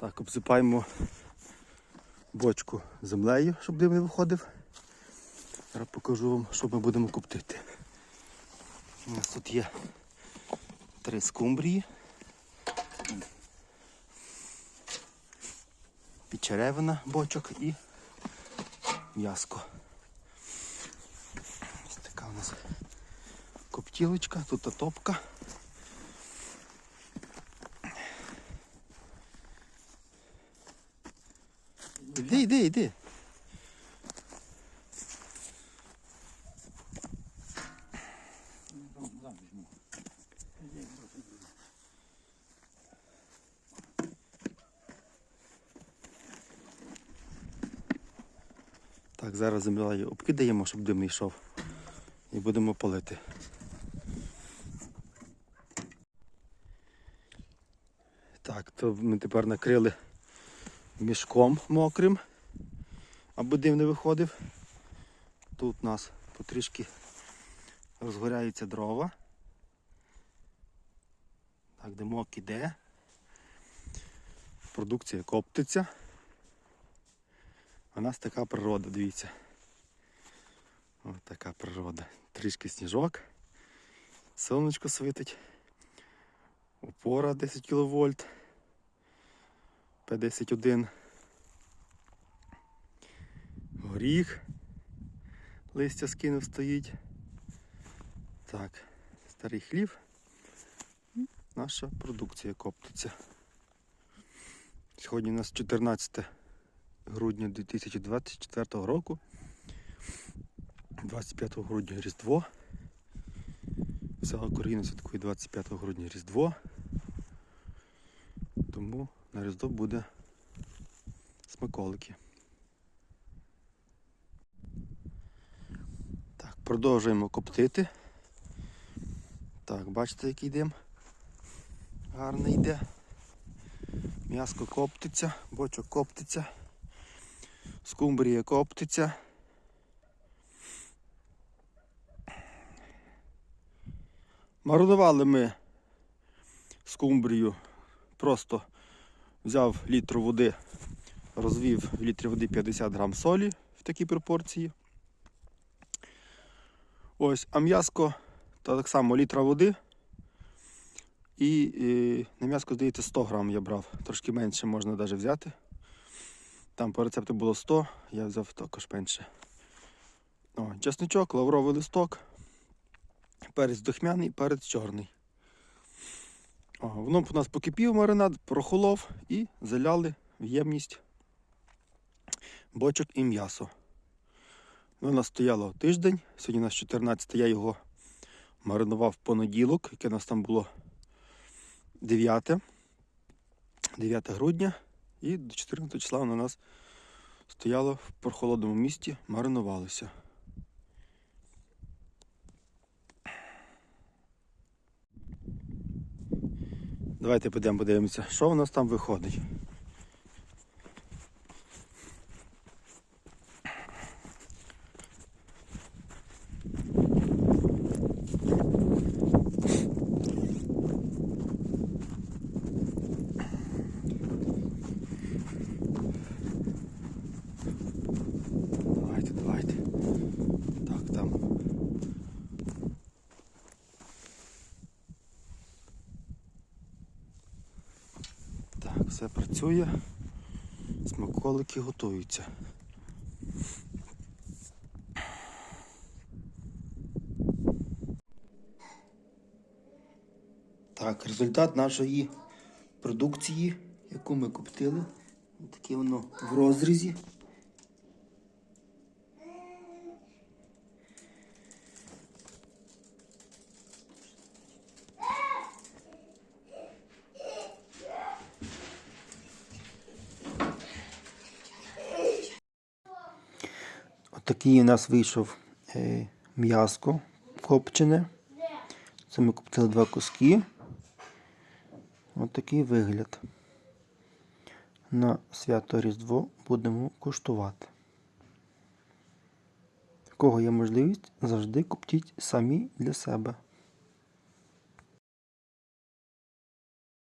Так, обсипаємо бочку землею, щоб дим не виходив. Зараз покажу вам, що ми будемо коптити. У нас тут є три скумбрії. Підчеревина бочок і м'яско. Ось така у нас коптілочка, тут топка. Іди, іди, іди. Так, зараз землею обкидаємо, щоб дим йшов. І будемо палити. Так, то ми тепер накрили мішком мокрим, аби дим не виходив. Тут у нас потрішки розгоряються дрова. Так, димок іде. Продукція коптиться. У нас така природа, дивіться. Ось така природа. Трішки сніжок. Сонечко світить. Опора 10 кВт. 51. Горіх. Листя скинув стоїть. Так, старий хлів. Наша продукція коптиться. Сьогодні у нас 14 грудня 2024 року. 25 грудня Різдво. Вся Україна святкує 25 грудня Різдво. Тому на Різдво буде смаколики. Продовжуємо коптити. Так, бачите, який дим гарний йде. М'яско коптиться, бочок коптиться, скумбрія коптиться. Маринували ми скумбрію, просто взяв літр води, розвів в літрі води 50 грам солі в такій пропорції. Ось, а м'яско то так само літра води. І, і на м'яско, здається, 100 грам я брав. Трошки менше можна навіть взяти. Там по рецепту було 100, я взяв також менше. О, чесничок, лавровий листок, перець духмяний, перець чорний. О, воно у нас покипів маринад, прохолов і заляли в ємність бочок і м'ясо. Воно стояло тиждень, сьогодні у нас 14, я його маринував в понеділок, яке у нас там було 9, 9 грудня. І до 14 числа воно у нас стояло в прохолодному місті, маринувалося. Давайте підемо подивимося, що у нас там виходить. Давайте, давайте. Так, там. Так, все працює. Смаколики готуються. Так, результат нашої продукції, яку ми коптили. Таке воно в розрізі. Отакий у нас вийшов е, м'яско копчене. Це ми купили два куски. Ось такий вигляд. На свято Різдво будемо куштувати. Кого є можливість, завжди куптіть самі для себе.